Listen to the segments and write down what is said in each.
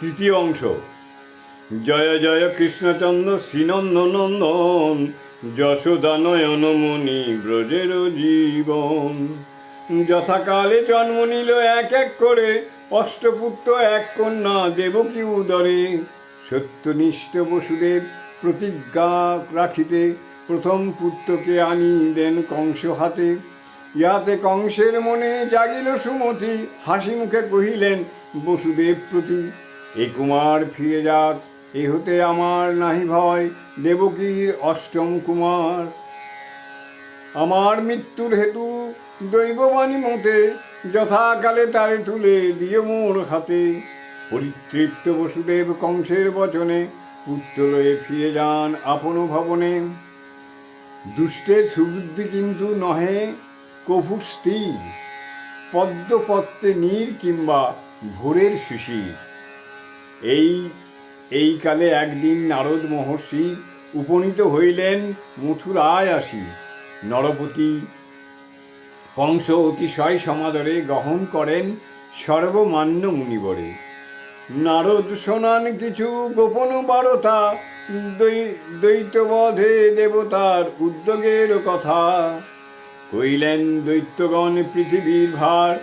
তৃতীয় অংশ। জয় জয় কৃষ্ণচন্দ্র শ্রীনন্দনন্দন যশোদানয়নমণি ব্রজের জীবন। যথাকালে জন্ম নিল এক এক করে, অষ্টপুত্র এক কন্যা দেবকী উদরে। সত্যনিষ্ঠ বসুদেব প্রতিজ্ঞা রাখিতে প্রথম পুত্রকে আনি দেন কংস হাতে। ইহাতে কংসের মনে জাগিল সুমতি হাসি মুখে কহিলেন, বসুদেব প্রতি এ কুমার ফিরে যাক, এ হতে আমার নাহি ভয়, দেবকীর অষ্টম কুমার। আমার মৃত্যুর হেতু দৈববাণী মতে যথাকালে তারে তুলে দিয়ে মোর হাতে। পরিতৃপ্ত বসুদেব কংসের বচনে পুত্র লয়ে ফিরে যান আপন ভবনে। দুষ্টের সুবুদ্ধি কিন্তু নহে কফুর স্থির পদ্মপত্রে নীর কিংবা ভোরের শিশির। এই এই কালে একদিন নারদ মহর্ষি উপনীত হইলেন মথুরায় আসি। নরপতি কংস অতিশয় সমাদরে গ্রহণ করেন সর্বমান্য মুনিবরে। নারদ শোনান কিছু গোপন বারতা দ্বৈতবধে দেবতার উদ্যোগের কথা। কইলেন দৈত্যগণ পৃথিবীর ভার,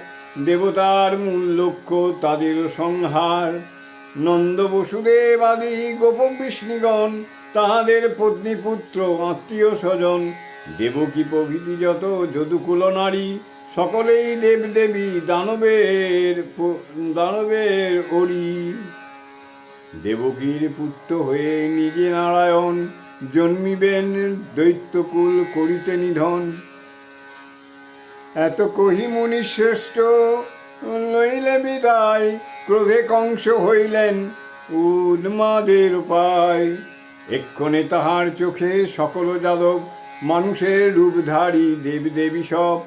দেবতার মূল লক্ষ্য তাদের সংহার। নন্দ বসুদেব আদি গোপ বিষ্ণুগণ, তাহাদের পত্নী পুত্র আত্মীয় স্বজন, দেবকী প্রভৃতি যত যদুকুল নারী, সকলেই দেবদেবী দানবের দানবের অরি দেবকীর পুত্র হয়ে নিজে নারায়ণ, জন্মিবেন দৈত্যকুল করিতে নিধন। এত কহি মুনি শ্রেষ্ঠ লইলে বিদায় ক্রোধে কংস হইলেন উন্মাদের উপায়। এক্ষণে তাহার চোখে সকল যাদব, মানুষের রূপধারী দেব দেবী সব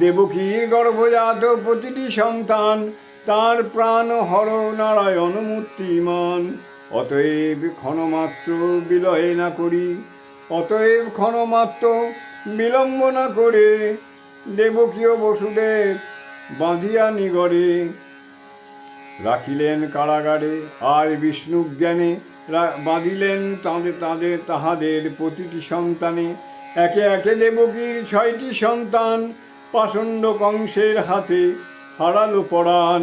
দেবকীর গর্ভজাত প্রতিটি সন্তান, তার প্রাণ হর নারায়ণ মূর্তিমান। অতএব ক্ষণমাত্র বিলয় না করি, অতএব ক্ষণমাত্র বিলম্ব না করে দেবকীয় বসুদেব বাঁধিয়া নিগরে রাখিলেন কারাগারে, আর বিষ্ণু জ্ঞানে বাঁধিলেন তাঁদের তাঁদের তাহাদের প্রতিটি সন্তানে। একে একে দেবকীর ছয়টি সন্তান পাষণ্ড কংসের হাতে হারালো পরাণ।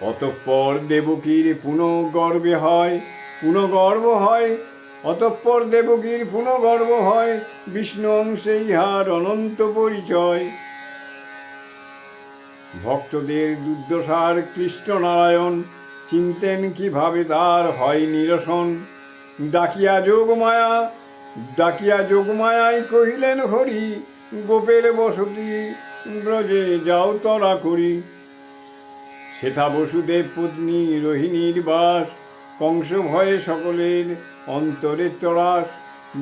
অতঃপর দেবকীর পুনঃগর্বে হয় পুনঃগর্ভ হয়, অতঃপর দেবকীর পুনঃগর্ভ হয়, বিষ্ণু অংশে ইহার অনন্ত পরিচয়। ভক্তদের দুর্দশার কৃষ্ণনারায়ণ চিনতেন কীভাবে তার হয় নিরসন। ডাকিয়া যোগমায়া, ডাকিয়া যোগমায়াই কহিলেন, হরি, গোপের বসতি ব্রজে যাও তরা করি। সেথা বসুদেব পত্নী রোহিণীর বাস, কংস ভয়ে সকলের অন্তরে তরাস।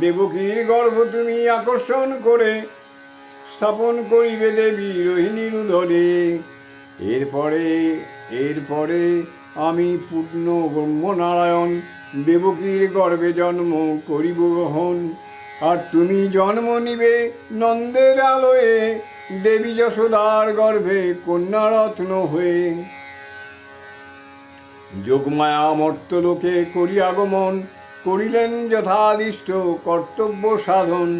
দেবকীর গর্ভ তুমি আকর্ষণ করে স্থাপন করিবে দেবী রোহিণীর উদরে এরপরে এরপরে আমি পূর্ণ ব্রহ্মনারায়ণ, দেবকীর গর্ভে জন্ম করিব গ্রহণ। আর তুমি জন্ম নিবে নন্দের আলোয়ে, দেবী যশোদার গর্ভে কন্যারত্ন হয়ে। যোগমায়া মর্তলোকে করি আগমন করিলেন যথাদিষ্ট কর্তব্য সাধন।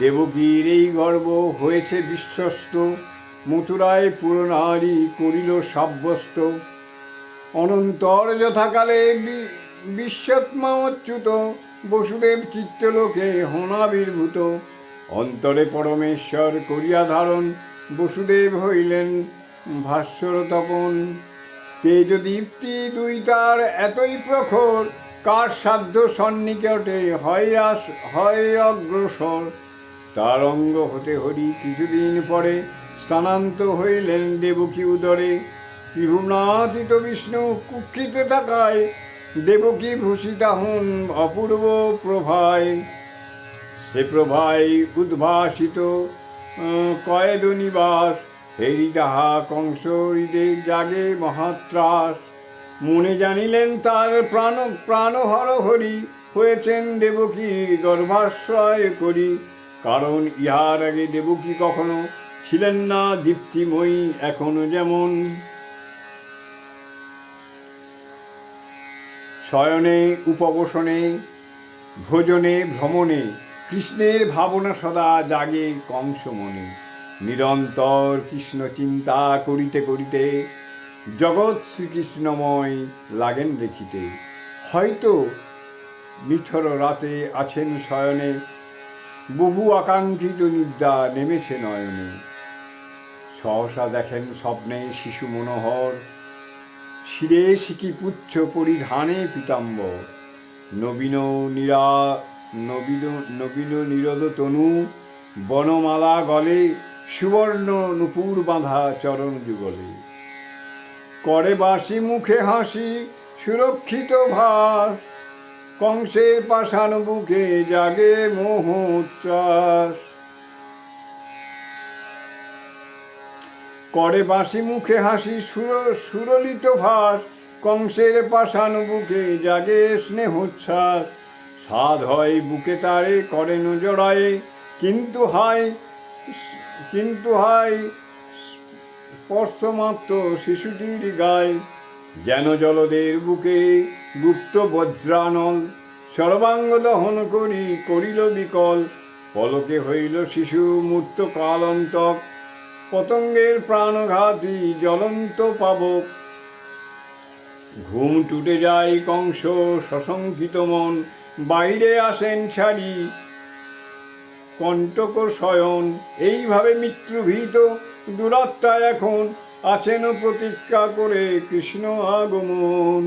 দেবকীর এই গর্ব হয়েছে বিশ্বস্ত, মথুরায় পুরনারী করিল সাব্যস্ত। অনন্তর যথাকালে বিশ্বত্মা অচ্যুত বসুদেব চিত্তলোকে হনাবির্ভূত। অন্তরে পরমেশ্বর করিয়া ধারণ, বসুদেব হইলেন ভাস্বর তপন। তেজদীপ্তি দুই তার এতই প্রখর, কার সাধ্য সন্নিকটে হয় আস, হয় অগ্রসর। তার অঙ্গ হতে হরি কিছুদিন পরে স্থানান্ত হইলেন দেবকী উদরে। ত্রিভুবনাতীত বিষ্ণু কুক্ষিতে থাকায় দেবকী ভূষিতা হন অপূর্ব প্রভায়। সে প্রভায় উদ্ভাসিত কয়েদ নিবাস, হেরি তাহা কংস হৃদে জাগে মহাত্রাস। মনে জানিলেন তার প্রাণ, প্রাণহর হরি হয়েছেন দেবকীর গর্ভাশ্রয় করি। কারণ ইহার আগে দেবকী কখনো ছিলেন না দীপ্তিময়ী এখনও যেমন? শয়নে, উপবসনে, ভোজনে, ভ্রমণে, কৃষ্ণের ভাবনা সদা জাগে কংস মনে নিরন্তর কৃষ্ণ চিন্তা করিতে করিতে জগৎ শ্রীকৃষ্ণময় লাগেন দেখিতে। হয়তো নিথর রাতে আছেন শয়নে বহু আকাঙ্ক্ষিত নিদ্রা নেমেছে নয়নে। সহসা দেখেন স্বপ্নে শিশু মনোহর, শিরে শিকি পুচ্ছ পরিধানে পীতাম্বর। নবীন নীরা, নবীন নবীন নীরদ তনু, বনমালা গলে, সুবর্ণ নুপুর বাঁধা চরণ যুগলে। করে বাসি মুখে হাসি, সুরক্ষিত ভার কংসের পাষাণ বুকে জাগে মোহ উচ্ছ্বাস করে বাঁশি মুখে হাসি সুর সুরলিত ভাস কংসের পাষাণ বুকে জাগে স্নেহোচ্ছ্বাস। সাধ হয় বুকে তারে, করে নজরায়ে, কিন্তু হায় কিন্তু হায় স্পর্শমাত্র শিশুটির গায়ে। যেন জলদের বুকে গুপ্ত বজ্রানল সর্বাঙ্গ দহন করি, করিল বিকল। পলকে হইল শিশু মূর্ত কালন্তক, পতঙ্গের প্রাণঘাতী জ্বলন্ত পাবক। ঘুম টুটে যায় কংস সশঙ্কিত মন, বাইরে আসেন ছাড়ি কণ্টক শয়ন, এইভাবে মৃত্যুভীত দুরাত্মা এখন আছেন প্রতীক্ষা করে কৃষ্ণ আগমন।